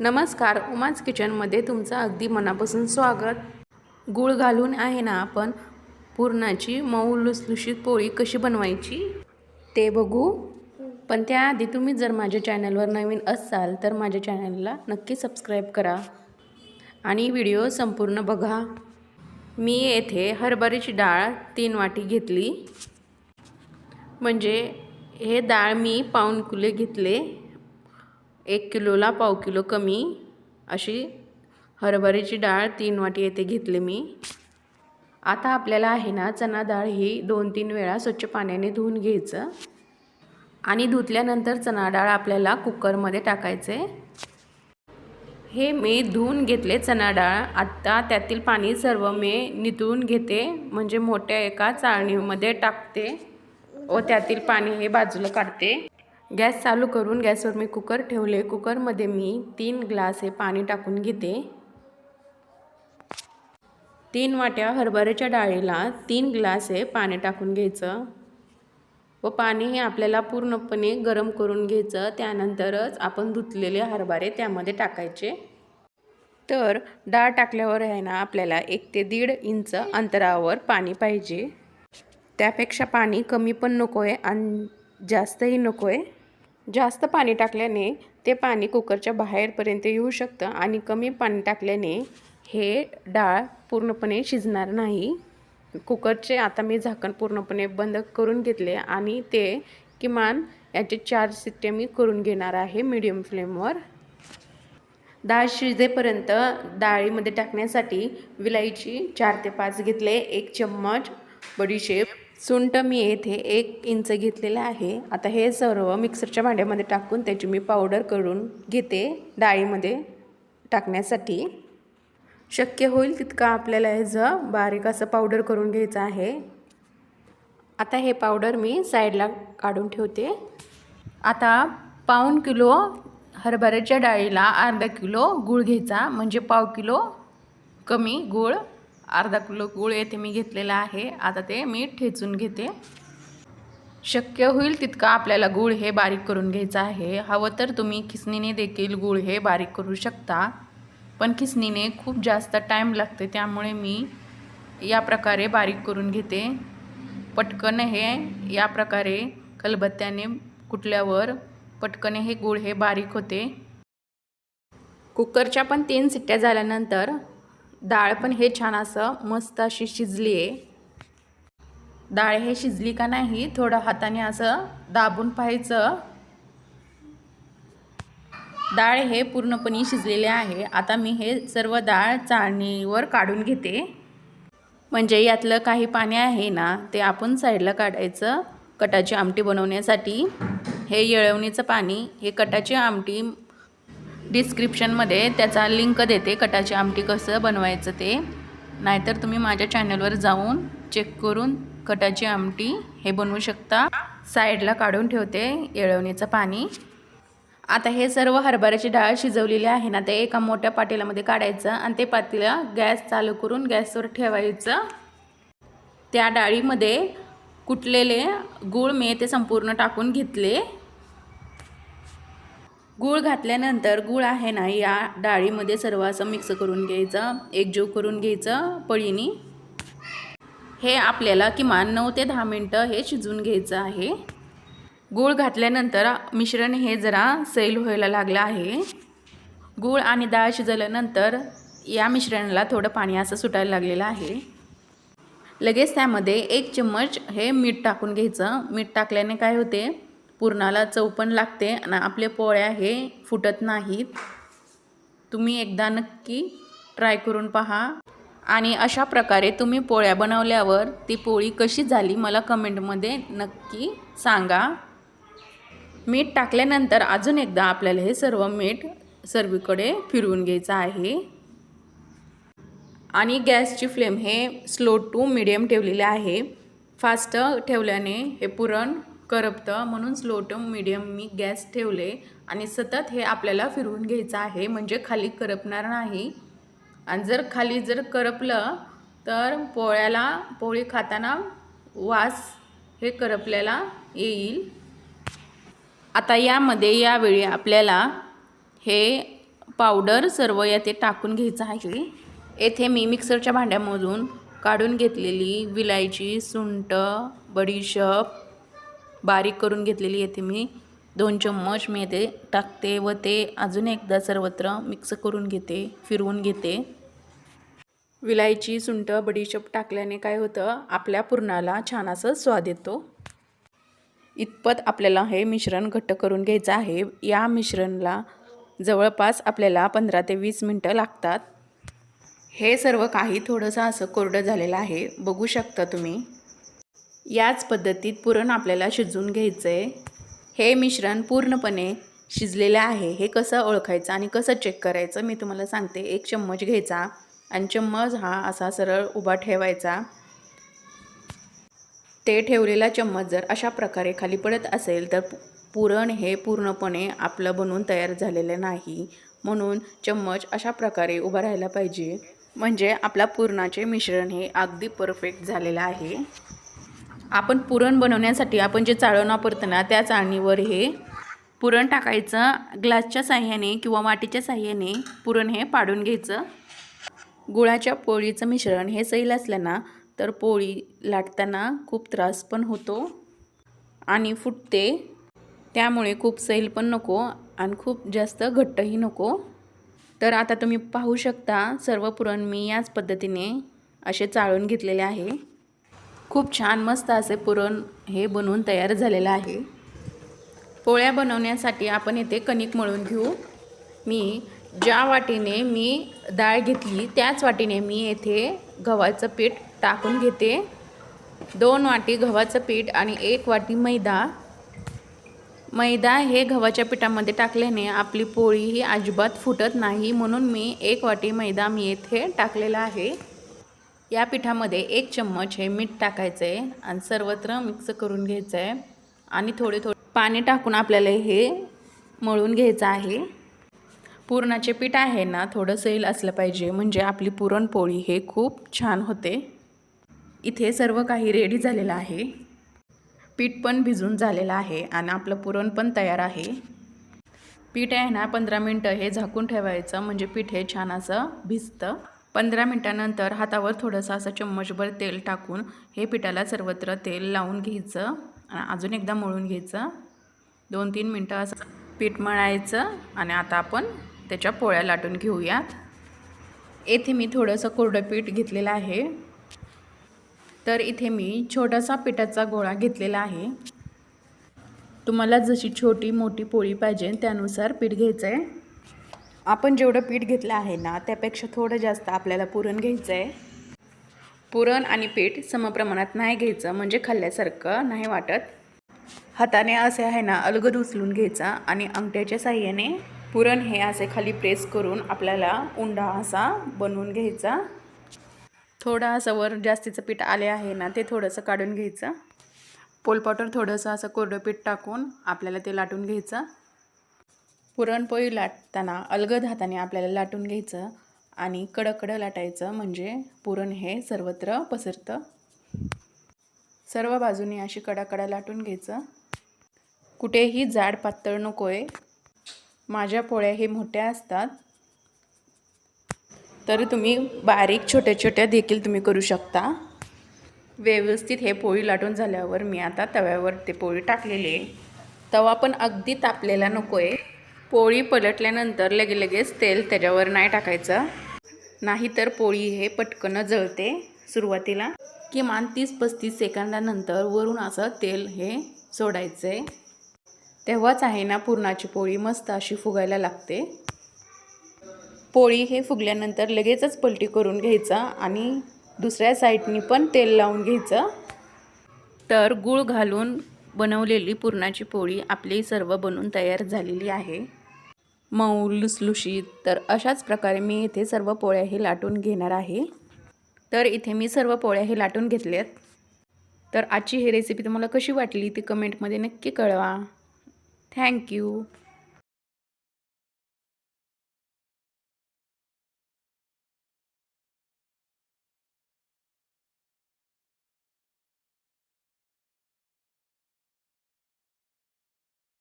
नमस्कार उमाज किचनमध्ये तुमचं अगदी मनापासून स्वागत. गूळ घालून आहे ना आपण? पुरणाची मऊ लुसलुशीत पोळी कशी बनवायची? ते बघू. पण त्याआधी तुम्ही जर माझ्या चॅनलवर नवीन असाल तर माझ्या चॅनलला नक्की सबस्क्राईब करा. आणि व्हिडिओ संपूर्ण बघा. मी येथे हरभऱ्याची डाळ तीन वाटी घेतली. म्हणजे हे डाळ मी पाऊन कुले घेतले. एक किलोला पाव किलो कमी अशी हरभऱ्याची डाळ तीन वाटी येथे घेतले मी. आता आपल्याला आहे ना चणा डाळ ही दोन तीन वेळा स्वच्छ पाण्याने धुवून घ्यायचं. आणि धुतल्यानंतर चणा डाळ आपल्याला कुकरमध्ये टाकायचे. हे मी धुवून घेतले चणा डाळ. आत्ता त्यातील पाणी सर्व मी नितळून घेते म्हणजे मोठ्या एका चाळणीमध्ये टाकते व त्यातील पाणी हे बाजूला काढते. गॅस चालू करून गॅसवर मी कुकर ठेवले. कुकरमध्ये मी तीन ग्लास हे पाणी टाकून घेते. तीन वाट्या हरभऱ्याच्या डाळीला तीन ग्लास हे पाणी टाकून घ्यायचं. व पाणी हे आपल्याला पूर्णपणे गरम करून घ्यायचं. त्यानंतरच आपण धुतलेले हरभरे त्यामध्ये टाकायचे. तर डाळ टाकल्यावर आहे ना आपल्याला एक ते दीड इंच अंतरावर पाणी पाहिजे. त्यापेक्षा पाणी कमी पण नको आहे आणि जास्तही नको आहे जास्त पाणी टाकल्याने ते पाणी कुकरच्या बाहेरपर्यंत येऊ शकतं आणि कमी पाणी टाकल्याने हे डाळ पूर्णपणे शिजणार नाही. कुकरचे आता मी झाकण पूर्णपणे बंद करून घेतले आणि ते किमान याचे चार सिट्टे मी करून घेणार आहे मीडियम फ्लेमवर डाळ शिजेपर्यंत डाळीमध्ये टाकण्यासाठी विलायची चार ते पाच घेतले एक चम्मच बडीशेप सुंट मी येथे एक इंच घेतलेलं आहे. आता हे सर्व मिक्सरच्या भांड्यामध्ये टाकून त्याची मी पावडर करून घेते डाळीमध्ये टाकण्यासाठी. शक्य होईल तितकं आपल्याला ह्याचं बारीक असं पावडर करून घ्यायचं आहे. आता हे पावडर मी साईडला काढून ठेवते. आता पाऊण किलो हरभऱ्याच्या डाळीला अर्धा किलो गूळ घ्यायचा. म्हणजे पाव किलो कमी गूळ अर्धा किलो गूळ येथे मी घेतलेला आहे. आता ते मी ठेचून घेते. शक्य होईल तितकं आपल्याला गूळ हे बारीक करून घ्यायचं आहे. हवं तर तुम्ही खिसणीने देखील गूळ हे बारीक करू शकता. पण खिसणीने खूप जास्त टाईम लागते त्यामुळे मी या प्रकारे बारीक करून घेते. पटकन हे या प्रकारे खलबत्त्याने कुटल्यावर पटकन हे गूळ हे बारीक होते. कुकरच्या पण तीन सिट्ट्या झाल्यानंतर डाळ पण हे छान असं मस्त अशी शिजली आहे. डाळ हे शिजली का नाही थोडं हाताने असं दाबून पाहायचं. डाळ हे पूर्णपणे शिजलेले आहे. आता मी हे सर्व डाळ चाळणीवर काढून घेते. म्हणजे यातलं काही पाणी आहे ना ते आपण साईडला काढायचं. कटाची आमटी बनवण्यासाठी हे येळवणीचं पाणी हे कटाची आमटी डिस्क्रिप्शनमध्ये त्याचा लिंक देते कटाची आमटी कसं बनवायचं ते. नाहीतर तुम्ही माझ्या चॅनलवर जाऊन चेक करून कटाची आमटी हे बनवू शकता. साईडला काढून ठेवते येळवणीचं पाणी. आता हे सर्व हरभऱ्याची डाळ शिजवलेली आहे ना ते एका मोठ्या पातेल्यामध्ये काढायचं आणि ते पातीला गॅस चालू करून गॅसवर ठेवायचं. त्या डाळीमध्ये कुटलेले गूळ मी ते संपूर्ण टाकून घेतले. गूळ घातल्यानंतर गूळ आहे ना या डाळीमध्ये सर्व असं मिक्स करून घ्यायचं एकजीव करून घ्यायचं पळीनी. हे आपल्याला किमान नऊ ते दहा मिनटं हे शिजवून घ्यायचं आहे. गूळ घातल्यानंतर मिश्रण हे जरा सैल व्हायला लागलं आहे. गूळ आणि डाळ शिजवल्यानंतर या मिश्रणाला थोडं पाणी असं सुटायला लागलेलं आहे. लगेच त्यामध्ये एक चम्मच हे मीठ टाकून घ्यायचं. मीठ टाकल्याने काय होते? पुरणाला चव पण लागते आणि आपल्या पोळ्या हे फुटत नाहीत. तुम्ही एकदा नक्की ट्राय करून पहा. आणि अशा प्रकारे तुम्ही पोळ्या बनवल्यावर ती पोळी कशी झाली मला कमेंटमध्ये नक्की सांगा. मीठ टाकल्यानंतर अजून एकदा आपल्याला हे सर्व मीठ सर्वीकडे फिरवून घ्यायचं आहे. आणि गॅसची फ्लेम हे स्लो टू मिडियम ठेवलेले आहे. फास्ट ठेवल्याने हे पुरण करपतं. म्हणून स्लो टू मिडियम मी गॅस ठेवले. आणि सतत हे आपल्याला फिरवून घ्यायचं आहे. म्हणजे खाली करपणार नाही. आणि जर खाली जर करपलं तर पोळ्याला पोळी खाताना वास हे करपल्याला येईल. आता यामध्ये यावेळी आपल्याला हे पावडर सर्व येथे टाकून घ्यायचं आहे. येथे मी मिक्सरच्या भांड्यामधून काढून घेतलेली विलायची सुंट बडीशप बारीक करून घेतलेली येथे मी. दोन चम्मच मी येथे टाकते व ते अजून एकदा सर्वत्र मिक्स करून घेते फिरवून घेते. विलायची सुंठ बडीशेप टाकल्याने काय होतं? आपल्या पुरणाला छान असं स्वाद येतो. इतपत आपल्याला हे मिश्रण घट्ट करून घ्यायचं आहे. या मिश्रणला जवळपास आपल्याला पंधरा ते वीस मिनटं लागतात. हे सर्व काही थोडंसं असं कोरडं झालेलं आहे. बघू शकता तुम्ही. याच पद्धतीत पुरण आपल्याला शिजवून घ्यायचं आहे हे मिश्रण पूर्णपणे शिजलेलं आहे. हे कसं ओळखायचं आणि कसं चेक करायचं मी तुम्हाला सांगते. एक चम्मच घ्यायचा आणि चम्मच हा असा सरळ उभा ठेवायचा. ते ठेवलेला चम्मच जर अशा प्रकारे खाली पडत असेल तर पुरण हे पूर्णपणे आपलं बनवून तयार झालेलं नाही. म्हणून चम्मच अशा प्रकारे उभा राहायला पाहिजे. म्हणजे आपला पुरणाचे मिश्रण हे अगदी परफेक्ट झालेलं आहे. आपण पुरण बनवण्यासाठी आपण जे चाळण वापरतो ना त्या चाळणीवर हे पुरण टाकायचं. ग्लासच्या साह्याने किंवा वाटीच्या साह्याने पुरण हे पाडून घ्यायचं. गुळाच्या पोळीचं मिश्रण हे सैल असलं ना तर पोळी लाटताना खूप त्रास पण होतो आणि फुटते. त्यामुळे खूप सैल पण नको आणि खूप जास्त घट्टही नको. तर आता तुम्ही पाहू शकता सर्व पुरण मी याच पद्धतीने असे चाळून घेतलेले आहे. खूप छान मस्त असे पुरण हे बनवून तयार झालेलं आहे. पोळ्या बनवण्यासाठी आपण येथे कणिक मळून घेऊ. मी ज्या वाटीने मी डाळ घेतली त्याच वाटीने मी येथे गव्हाचं पीठ टाकून घेते. दोन वाटी गव्हाचं पीठ आणि एक वाटी मैदा. मैदा हे गव्हाच्या पिठामध्ये टाकल्याने आपली पोळी ही अजिबात फुटत नाही म्हणून मी एक वाटी मैदा मी येथे टाकलेला आहे. या पिठामध्ये एक चम्मच हे मीठ टाकायचं आहे आणि सर्वत्र मिक्स करून घ्यायचं आहे आणि थोडे थोडे पाणी टाकून आपल्याला हे मळून घ्यायचं आहे. पुरणाचे पीठ आहे ना थोडं सैल असलं पाहिजे म्हणजे आपली पुरणपोळी हे खूप छान होते. इथे सर्व काही रेडी झालेलं आहे. पीठ पण भिजून झालेलं आहे आणि आपलं पुरण पण तयार आहे. पीठ आहे ना पंधरा मिनटं हे झाकून ठेवायचं म्हणजे पीठ हे छान असं भिजतं. पंधरा मिनटानंतर हातावर थोडंसं असं चम्मचभर तेल टाकून हे पिठाला सर्वत्र तेल लावून घ्यायचं अजून एकदा मळून घ्यायचं. दोन तीन मिनटं असं पीठ मळायचं आणि आता आपण त्याच्या पोळ्या लाटून घेऊयात. येथे मी थोडंसं कोरडं पीठ घेतलेलं आहे. तर इथे मी छोटासा पिठाचा गोळा घेतलेला आहे. तुम्हाला जशी छोटी मोठी पोळी पाहिजे त्यानुसार पीठ घ्यायचं आहे आपण जेवढं पीठ घेतलं आहे ना त्यापेक्षा थोडं जास्त आपल्याला पुरण घ्यायचं आहे पुरण आणि पीठ समप्रमाणात नाही घ्यायचं म्हणजे खाल्ल्यासारखं नाही वाटत. हाताने असे आहे ना अलगद उचलून घ्यायचा आणि अंगठ्याच्या साह्याने पुरण हे असे खाली प्रेस करून आपल्याला उंडा असा बनवून घ्यायचा. थोडं असं वर जास्तीचं पीठ आले आहे ना ते थोडंसं काढून घ्यायचं. पोलपाटवर थोडंसं असं कोरडं पीठ टाकून आपल्याला ते लाटून घ्यायचं. पुरणपोळी लाटताना अलगद हाताने आपल्याला लाटून घ्यायचं आणि कडकडं लाटायचं म्हणजे पुरण हे सर्वत्र पसरतं. सर्व बाजूने अशी कडाकडा लाटून घ्यायचं. कुठेही जाड पातळ नको आहे माझ्या पोळ्या हे मोठ्या असतात. तर तुम्ही बारीक छोट्या छोट्या देखील तुम्ही करू शकता. व्यवस्थित हे पोळी लाटून झाल्यावर मी आता तव्यावर ते पोळी टाकलेली आहे. तवा पण अगदी तापलेला नको आहे पोळी पलटल्यानंतर लगे लगेच तेल त्याच्यावर नाही टाकायचं. नाहीतर पोळी हे पटकन जळते सुरुवातीला. किमान तीस पस्तीस सेकंदानंतर वरून असं तेल हे सोडायचं. आहे तेव्हाच आहे ना पुरणाची पोळी मस्त अशी फुगायला लागते. पोळी हे फुगल्यानंतर लगेचच पलटी करून घ्यायचा आणि दुसऱ्या साईडनी पण तेल लावून घ्यायचं. तर गूळ घालून बनवलेली पुरणाची पोळी आपली सर्व बनून तयार झालेली आहे. मऊ लुसलुशीत. तर अशाच प्रकारे मी इथे सर्व पोळ्या हे लाटून घेणार आहे. तर इथे मी सर्व पोळ्या हे लाटून घेतल्यात. तर आजची ही रेसिपी तुम्हाला कशी वाटली ती कमेंटमध्ये नक्की कळवा. थँक्यू